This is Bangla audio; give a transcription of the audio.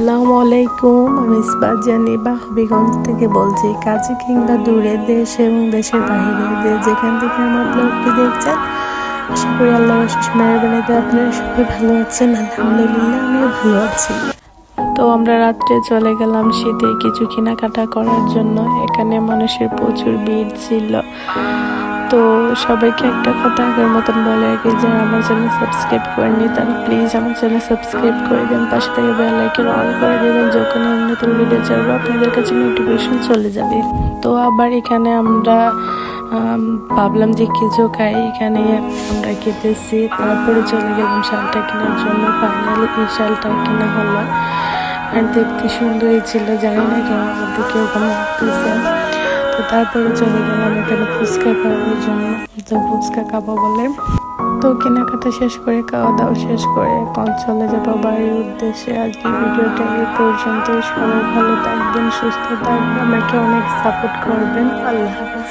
আসসালামু আলাইকুম। আমি ইসবাজানি বা থেকে বলছি কাছে কিংবা দূরে দেশ এবং দেশের বাইরে যেখান থেকে আমার ব্লগটি দেখছেন, আশা করি আল্লাহ মেহরবানিতে আপনারা সবাই ভালো আছেন। আলহামদুলিল্লাহ, আমিও ভালো আছি। তো আমরা রাত্রে চলে গেলাম শীতে কিছু কেনাকাটা করার জন্য। এখানে মানুষের প্রচুর ভিড় ছিল। তো সবাইকে একটা কথা আগের মতন বলে রাখি যারা আমার চ্যানেল সাবস্ক্রাইব করেননি তারা প্লিজ আমার চ্যানেল সাবস্ক্রাইব করে দেন, পাশে থেকে বেল আইকন অন করে দেবেন যখন আমি নতুন ভিডিও ছাড়বো, আপনাদের কাছে নোটিফিকেশন চলে যাবে। তো আবার এখানে আমরা ভাবলাম যে কিছু খাই, এখানে আমরা খেতেছি, তারপরে চলে গেলাম শালটা কেনার জন্য ফাইনালি এই শালটা কেনা হলো। আর দেখতে সুন্দরই ছিল, জানি না কেমন মধ্যে কেউ কেমন তো তারপরে চলে গেলাম এখানে ফুচকা খাওয়ার জন্য। তো ফুচকা খাব বলে। তো কেনাকাটা শেষ করে খাওয়া দাওয়া শেষ করে এখন চলে যাব বাড়ির উদ্দেশ্যে। আজকে ভিডিওটা এই পর্যন্ত সবাই ভালো থাকবেন, সুস্থ থাকবেন। আমাকে অনেক সাপোর্ট করবেন। আল্লাহ হাফিজ।